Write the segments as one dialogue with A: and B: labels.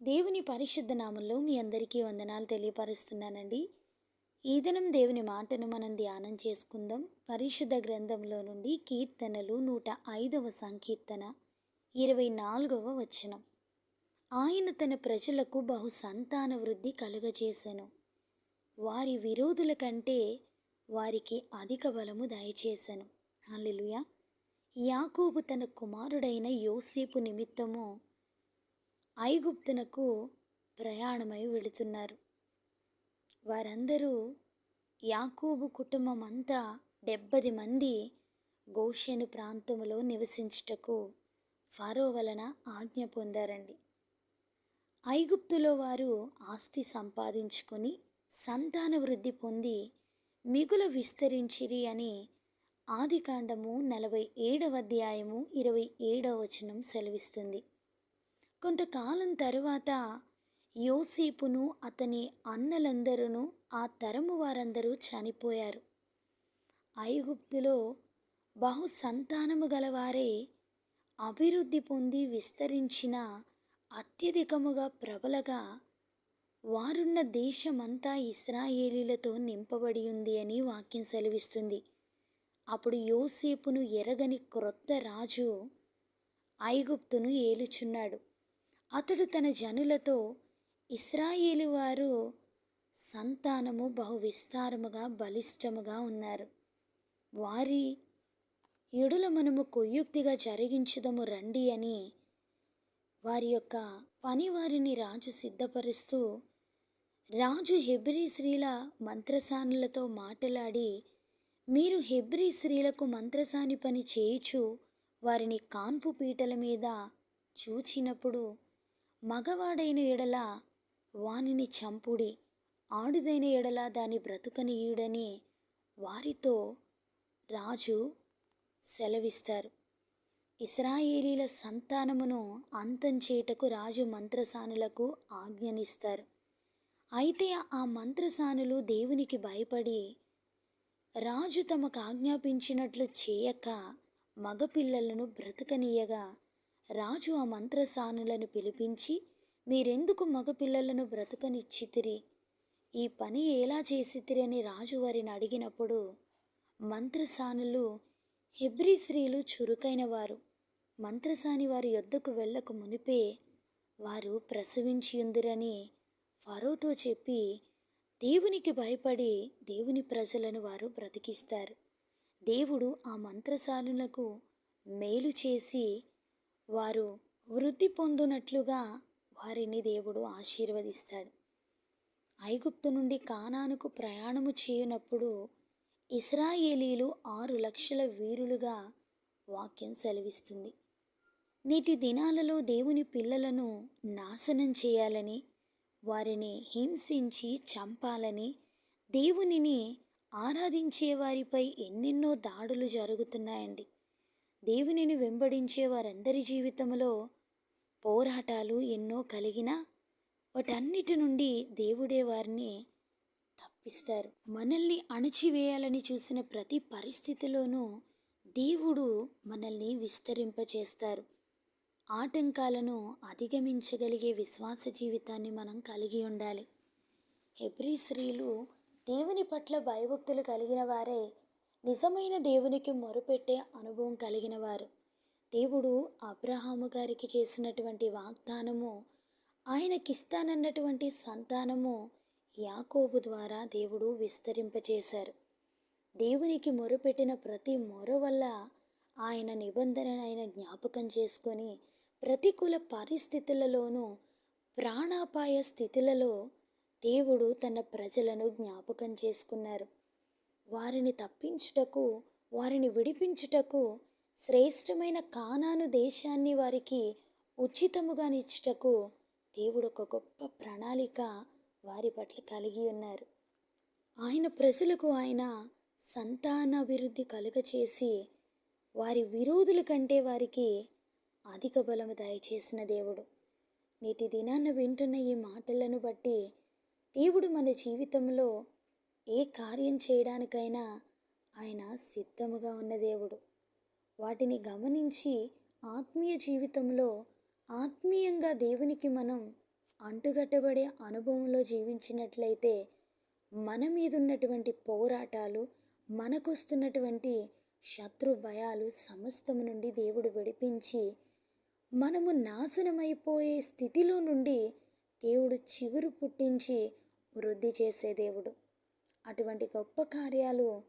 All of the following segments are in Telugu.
A: దేవుని పరిశుద్ధ నామంలో మీ అందరికీ వందనాలు తెలియపరుస్తున్నానండి. ఈ దినం దేవుని మాటను మనం ధ్యానం చేసుకుందాం. పరిశుద్ధ గ్రంథంలో నుండి కీర్తనలు నూట ఐదవ సంకీర్తన ఇరవై నాలుగవ వచనం. ఆయన తన ప్రజలకు బహు సంతాన వృద్ధి కలుగజేశాను వారి విరోధుల కంటే వారికి అధిక బలము దయచేశాను అల్లెలుయ యాకోబు తన కుమారుడైన యోసేపు నిమిత్తము ఐగుప్తునకు ప్రయాణమై వెళుతున్నారు. వారందరూ యాకోబు కుటుంబం అంతా డెబ్బది మంది గోషెను ప్రాంతంలో నివసించుటకు ఫరో వలన ఆజ్ఞ పొందారండి. ఐగుప్తులో వారు ఆస్తి సంపాదించుకొని సంతాన వృద్ధి పొంది మిగుల విస్తరించిరి అని ఆదికాండము నలభై ఏడవ అధ్యాయము ఇరవై ఏడవ వచనం సెలవిస్తుంది. కొంతకాలం తరువాత యోసేపును అతని అన్నలందరూ ఆ తరము వారందరూ చనిపోయారు. ఐగుప్తులో బహు సంతానము గలవారే అభివృద్ధి పొంది విస్తరించిన అత్యధికముగా ప్రబలగా వారున్న దేశమంతా ఇస్రాయేలీలతో నింపబడి ఉంది అని వాక్యం సెలవిస్తుంది. అప్పుడు యోసేపును ఎరగని క్రొత్త రాజు ఐగుప్తును ఏలుచున్నాడు. అతడు తన జనులతో ఇస్రాయేలు వారు సంతానము బహు విస్తారముగా బలిష్టముగా ఉన్నారు. వారి ఎడుల మనము కొయ్యుక్తిగా జరిగించుదము రండి అని వారి యొక్క పని వారిని రాజు సిద్ధపరుస్తూ రాజు హెబ్రీ స్త్రీల మంత్రసానులతో మాటలాడి మీరు హెబ్రీ స్త్రీలకు మంత్రసాని పని చేయుచు వారిని కాన్పు పీటల మీద చూచినప్పుడు మగవాడైన ఎడల వానిని చంపుడి ఆడుదైన ఎడల దాని బ్రతుకనీయుడని వారితో రాజు సెలవిస్తారు. ఇస్రాయేలీల సంతానమును అంతం చేయుటకు రాజు మంత్రసానులకు ఆజ్ఞనిస్తారు. అయితే ఆ మంత్రసానులు దేవునికి భయపడి రాజు తమకు ఆజ్ఞాపించినట్లు చేయక మగపిల్లలను బ్రతకనీయగా రాజు ఆ మంత్రసానులను పిలిపించి మీరెందుకు మగపిల్లలను బ్రతకనిచ్చితిరి? ఈ పని ఎలా చేసితిరి? అని రాజు వారిని అడిగినప్పుడు మంత్రసానులు హెబ్రీ స్త్రీలు చురుకైన వారు మంత్రసాని వారి యొద్దకు వెళ్ళక మునిపే వారు ప్రసవించి ఉందిరని ఫరోతో చెప్పి దేవునికి భయపడి దేవుని ప్రజలను వారు బ్రతికిస్తారు. దేవుడు ఆ మంత్రసానులకు మేలు చేసి వారు వృద్ధి పొందునట్లుగా వారిని దేవుడు ఆశీర్వదిస్తాడు. ఐగుప్తు నుండి కానానుకు ప్రయాణము చేయనప్పుడు ఇస్రాయేలీలు ఆరు లక్షల వీరులుగా వాక్యం సెలవిస్తుంది. నేటి దినాలలో దేవుని పిల్లలను నాశనం చేయాలని వారిని హింసించి చంపాలని దేవునిని ఆరాధించే వారిపై ఎన్నెన్నో దాడులు జరుగుతున్నాయండి. దేవునిని వెంబడించే వారందరి జీవితంలో పోరాటాలు ఎన్నో కలిగినా వాటన్నిటి నుండి దేవుడే వారిని తప్పిస్తారు. మనల్ని అణచివేయాలని చూసిన ప్రతి పరిస్థితిలోనూ దేవుడు మనల్ని విస్తరింపచేస్తారు. ఆటంకాలను అధిగమించగలిగే విశ్వాస జీవితాన్ని మనం కలిగి ఉండాలి. హెబ్రి స్త్రీలు దేవుని పట్ల భయభక్తులు కలిగిన వారే నిజమైన దేవునికి మొరుపెట్టే అనుభవం కలిగిన వారు. దేవుడు అబ్రహాము గారికి చేసినటువంటి వాగ్దానము ఆయనకిస్తానన్నటువంటి సంతానము యాకోబు ద్వారా దేవుడు విస్తరింపచేశారు. దేవునికి మొరుపెట్టిన ప్రతి మొర వల్ల ఆయన నిబంధనను ఆయన జ్ఞాపకం చేసుకొని ప్రతికూల పరిస్థితులలోనూ ప్రాణాపాయ స్థితులలో దేవుడు తన ప్రజలను జ్ఞాపకం చేసుకున్నారు. వారిని తప్పించుటకు వారిని విడిపించుటకు శ్రేష్టమైన కానాను దేశాన్ని వారికి ఉచితముగా నిచ్చుటకు దేవుడు ఒక గొప్ప ప్రణాళిక వారి పట్ల కలిగి ఉన్నారు. ఆయన ప్రజలకు ఆయన సంతానాభివృద్ధి కలుగచేసి వారి విరోధుల కంటే వారికి అధిక బలము దయచేసిన దేవుడు. నేటి దినాన వింటున్న ఈ మాటలను బట్టి దేవుడు మన జీవితంలో ఏ కార్యం చేయడానికైనా ఆయన సిద్ధముగా ఉన్న దేవుడు. వాటిని గమనించి ఆత్మీయ జీవితంలో ఆత్మీయంగా దేవునికి మనం అంటుగట్టబడే అనుభవంలో జీవించినట్లయితే మన మీద ఉన్నటువంటి పోరాటాలు మనకొస్తున్నటువంటి శత్రు భయాలు సమస్తము నుండి దేవుడు విడిపించి మనము నాశనమైపోయే స్థితిలో నుండి దేవుడు చిగురు పుట్టించి వృద్ధి చేసే దేవుడు. అటువంటి గొప్ప కార్యాలు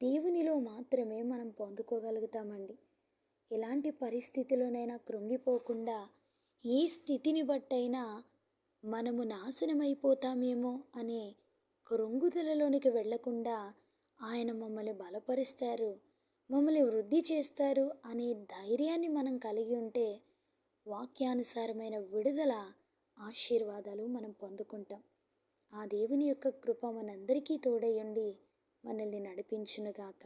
A: దేవునిలో మాత్రమే మనం పొందుకోగలుగుతామండి. ఎలాంటి పరిస్థితిలోనైనా కృంగిపోకుండా ఏ స్థితిని బట్టైనా మనము నాశనమైపోతామేమో అనే కృంగుదలలోనికి వెళ్ళకుండా ఆయన మమ్మల్ని బలపరుస్తారు మమ్మల్ని వృద్ధి చేస్తారు అనే ధైర్యాన్ని మనం కలిగి ఉంటే వాక్యానుసారమైన విడుదల ఆశీర్వాదాలు మనం పొందుకుంటాం. ఆ దేవుని యొక్క కృప మనందరికీ తోడయ్యండి మనల్ని నడిపించునుగాక.